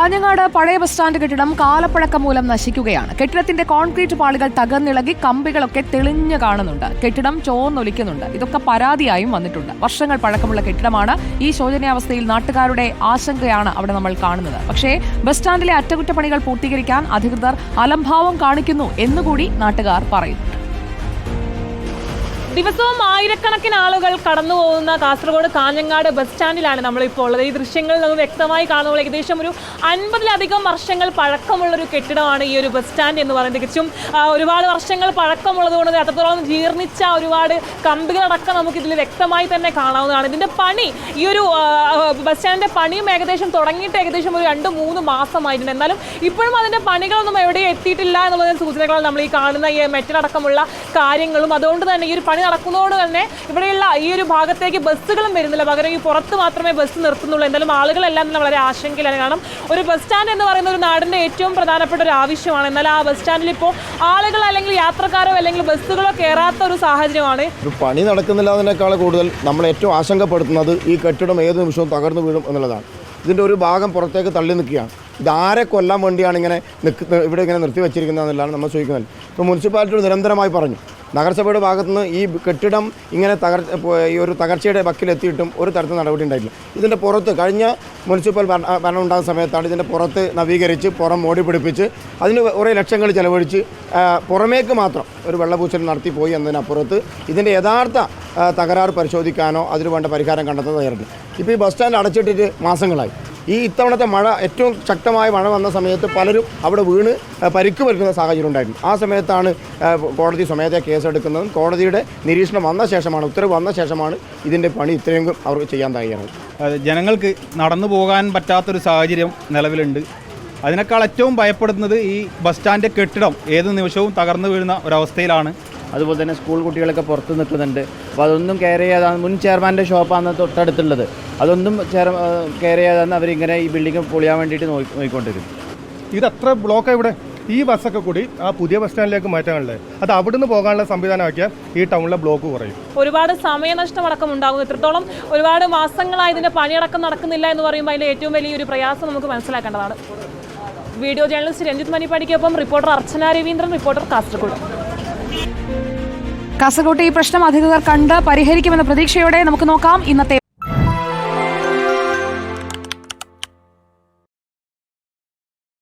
കാഞ്ഞങ്ങാട് പഴയ bus stand കെട്ടിടം കാലപ്പഴക്കം മൂലം നശിക്കുകയാണ്. കെട്ടിടത്തിന്റെ കോൺക്രീറ്റ് പാളികൾ തകർന്നിളകി കമ്പികളൊക്കെ തെളിഞ്ഞു കാണുന്നുണ്ട്. കെട്ടിടം ചോർന്നൊലിക്കുന്നുണ്ട്. ഇതൊക്കെ പരാതിയായും വന്നിട്ടുണ്ട്. വർഷങ്ങൾ പഴക്കമുള്ള കെട്ടിടമാണ്. ഈ ശോചനീയാവസ്ഥയിൽ നാട്ടുകാരുടെ ആശങ്കയാണ് അവിടെ നമ്മൾ കാണുന്നത്. പക്ഷേ ബസ് സ്റ്റാൻഡിലെ അറ്റകുറ്റപ്പണികൾ പൂർത്തീകരിക്കാൻ അധികൃതർ അലംഭാവം കാണിക്കുന്നു എന്നുകൂടി നാട്ടുകാർ പറയുന്നു ദിവസവും ആയിരക്കണക്കിന് ആളുകൾ കടന്നു പോകുന്ന കാസർഗോഡ് കാഞ്ഞങ്ങാട് ബസ് സ്റ്റാൻഡിലാണ് നമ്മളിപ്പോൾ ഉള്ളത്. ഈ ദൃശ്യങ്ങൾ നമുക്ക് വ്യക്തമായി കാണുമ്പോൾ ഏകദേശം ഒരു അൻപതിലധികം വർഷങ്ങൾ പഴക്കമുള്ള ഒരു കെട്ടിടമാണ് ഈ ഒരു ബസ് സ്റ്റാൻഡ് എന്ന് പറയുന്നത്. തികച്ചും ഒരുപാട് വർഷങ്ങൾ പഴക്കമുള്ളതുകൊണ്ട് അത്രത്തോളം ജീർണിച്ച ഒരുപാട് കമ്പികളടക്കം നമുക്ക് ഇതിൽ വ്യക്തമായി തന്നെ കാണാവുന്നതാണ്. ഇതിന്റെ പണി ഈ ഒരു ബസ് സ്റ്റാൻഡിന്റെ പണിയും ഏകദേശം തുടങ്ങിയിട്ട് ഏകദേശം ഒരു രണ്ട് മൂന്ന് മാസമായിട്ടുണ്ട്. എന്നാലും ഇപ്പോഴും അതിന്റെ പണികളൊന്നും എവിടെയും എത്തിയിട്ടില്ല എന്നുള്ളതിന് സൂചനകളാണ് നമ്മൾ ഈ കാണുന്ന ഈ മെറ്റലടക്കമുള്ള കാര്യങ്ങളും. അതുകൊണ്ട് തന്നെ ഈ ഒരു പണി നടക്കുന്നതുകൊണ്ട് തന്നെ ഇവിടെയുള്ള ഈ ഒരു ഭാഗത്തേക്ക് ബസ്സുകളും വരുന്നില്ല. പകരം ഈ പുറത്ത് മാത്രമേ ബസ് നിർത്തുന്നുള്ളൂ. എന്തായാലും ആളുകളെല്ലാം തന്നെ വളരെ ആശങ്കയിലാണ്. കാരണം ഒരു ബസ് സ്റ്റാൻഡ് എന്ന് പറയുന്ന ഒരു നാടിന്റെ ഏറ്റവും പ്രധാനപ്പെട്ട ഒരു ആവശ്യമാണ്. എന്നാൽ ആ ബസ് സ്റ്റാൻഡിൽ ഇപ്പോൾ ആളുകൾ അല്ലെങ്കിൽ യാത്രക്കാരോ അല്ലെങ്കിൽ ബസ്സുകളോ കയറാത്ത ഒരു സാഹചര്യമാണ്. ഒരു പണി നടക്കുന്നില്ല എന്നതിനേക്കാൾ കൂടുതൽ നമ്മൾ ഏറ്റവും ആശങ്കപ്പെടുത്തുന്നത് ഈ കെട്ടിടം ഏത് നിമിഷവും തകർന്നു വീഴും എന്നുള്ളതാണ്. ഇതിന്റെ ഒരു ഭാഗം പുറത്തേക്ക് തള്ളി നിൽക്കുകയാണ്. ഇതാരെ കൊല്ലാൻ വേണ്ടിയാണ് ഇങ്ങനെ ഇവിടെ ഇങ്ങനെ നിർത്തി വെച്ചിരിക്കുന്നത് എന്നുള്ളതാണ് നമ്മൾ ചോദിക്കുന്നത്. ഇപ്പോൾ മുനിസിപ്പാലിറ്റിയോട് നിരന്തരമായി പറഞ്ഞു. നഗരസഭയുടെ ഭാഗത്തുനിന്ന് ഈ കെട്ടിടം ഇങ്ങനെ തകർ ഈ ഒരു തകർച്ചയുടെ വക്കിലെത്തിയിട്ടും ഒരു തരത്തിൽ നടപടി ഉണ്ടായിട്ടില്ല. ഇതിന്റെ പുറത്ത് കഴിഞ്ഞ മുനിസിപ്പൽ ഭരണ ഉണ്ടാകുന്ന സമയത്താണ് ഇതിന്റെ പുറത്ത് നവീകരിച്ച് പുറം മോടി പിടിപ്പിച്ച് അതിന് കുറേ ലക്ഷങ്ങൾ ചെലവഴിച്ച് പുറമേക്ക് മാത്രം ഒരു വെള്ളപൂച്ചൽ നടത്തി പോയി എന്നതിനപ്പുറത്ത് ഇതിന്റെ യഥാർത്ഥ തകരാറ് പരിശോധിക്കാനോ അതിന് വേണ്ട പരിഹാരം കണ്ടെത്താൻ തയ്യാറില്ല ഇപ്പോൾ ഈ ബസ് സ്റ്റാൻഡ് അടച്ചിട്ടിട്ട് മാസങ്ങളായി. ഈ ഇത്തവണത്തെ മഴ ഏറ്റവും ശക്തമായ മഴ വന്ന സമയത്ത് പലരും അവിടെ വീണ് പരിക്ക് പറ്റുന്ന സാഹചര്യം ഉണ്ടായിരുന്നു. ആ സമയത്താണ് കോടതി സ്വമേധയാ കേസെടുക്കുന്നതും കോടതിയുടെ നിരീക്ഷണം വന്ന ശേഷമാണ് ഉത്തരവ് വന്ന ശേഷമാണ് ഇതിന്റെ പണി ഇത്രയും അവർക്ക് ചെയ്യാൻ തയ്യാറായത്. അത് ജനങ്ങൾക്ക് നടന്നു പോകാൻ പറ്റാത്തൊരു സാഹചര്യം നിലവിലുണ്ട്. അതിനേക്കാൾ ഏറ്റവും ഭയപ്പെടുന്നത് ഈ ബസ് സ്റ്റാൻഡ് കെട്ടിടം ഏത് നിമിഷവും തകർന്നു വീഴുന്ന ഒരവസ്ഥയിലാണ്. അതുപോലെ തന്നെ സ്കൂൾ കുട്ടികളൊക്കെ പുറത്ത് നിൽക്കുന്നുണ്ട്. അപ്പോൾ അതൊന്നും കെയർ ചെയ്യാതാണ് മുൻ ചെയർമാന്റെ ഷോപ്പാണ് തൊട്ടടുത്തുള്ളത്. അതൊന്നും ചേർ കെയർ ചെയ്യാതാണ് അവരിങ്ങനെ ഈ ബിൽഡിംഗ് പൊളിയാൻ വേണ്ടിയിട്ട് നോക്കി നോക്കിക്കൊണ്ടിരുന്നു ഇത് എത്ര ബ്ലോക്കാണ് ഇവിടെ? ഈ ബസ്സൊക്കെ കൂടി ആ പുതിയ ബസ് സ്റ്റാൻഡിലേക്ക് മാറ്റാനുള്ളത്. അത് അവിടുന്ന് പോകാനുള്ള സംവിധാനമാക്കിയാൽ ഈ ടൗണിലെ ബ്ലോക്ക് കുറയും. ഒരുപാട് സമയനഷ്ടം അടക്കം ഉണ്ടാകും. ഇത്രത്തോളം ഒരുപാട് മാസങ്ങളായി ഇതിന്റെ പണിയടക്കം നടക്കുന്നില്ല എന്ന് പറയുമ്പോൾ അതിന്റെ ഏറ്റവും വലിയൊരു പ്രയാസം നമുക്ക് മനസ്സിലാക്കേണ്ടതാണ്. വീഡിയോ ജേർണലിസ്റ്റ് രഞ്ജിത്ത് മണിപ്പാടിക്കൊപ്പം റിപ്പോർട്ടർ അർച്ചന രവീന്ദ്രൻ റിപ്പോർട്ടർ കാസർഗോഡ്. കാസർഗോട്ട് ഈ പ്രശ്നം അധികൃതർ കണ്ട് പരിഹരിക്കുമെന്ന പ്രതീക്ഷയോടെ നമുക്ക് നോക്കാം. ഇന്നത്തെ